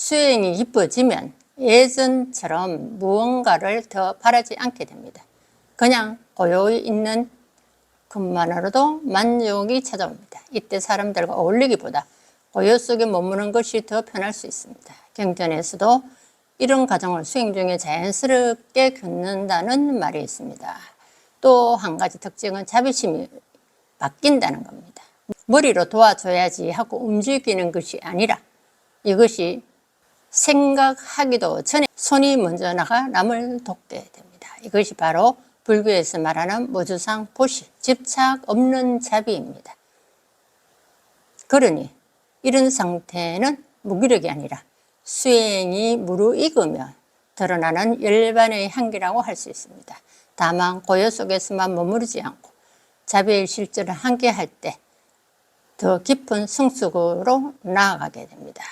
수행이 깊어지면 예전처럼 무언가를 더 바라지 않게 됩니다. 그냥 고요히 있는 것만으로도 만족이 찾아옵니다. 이때 사람들과 어울리기보다 고요 속에 머무는 것이 더 편할 수 있습니다. 경전에서도 이런 과정을 수행 중에 자연스럽게 겪는다는 말이 있습니다. 또 한 가지 특징은 자비심이 바뀐다는 겁니다. 머리로 도와줘야지 하고 움직이는 것이 아니라 이것이 생각하기도 전에 손이 먼저 나가 남을 돕게 됩니다. 이것이 바로 불교에서 말하는 무주상 보시, 집착 없는 자비입니다. 그러니 이런 상태는 무기력이 아니라 수행이 무르익으며 드러나는 열반의 향기라고 할 수 있습니다. 다만 고요 속에서만 머무르지 않고 자비의 실제를 함께 할 때 더 깊은 성숙으로 나아가게 됩니다.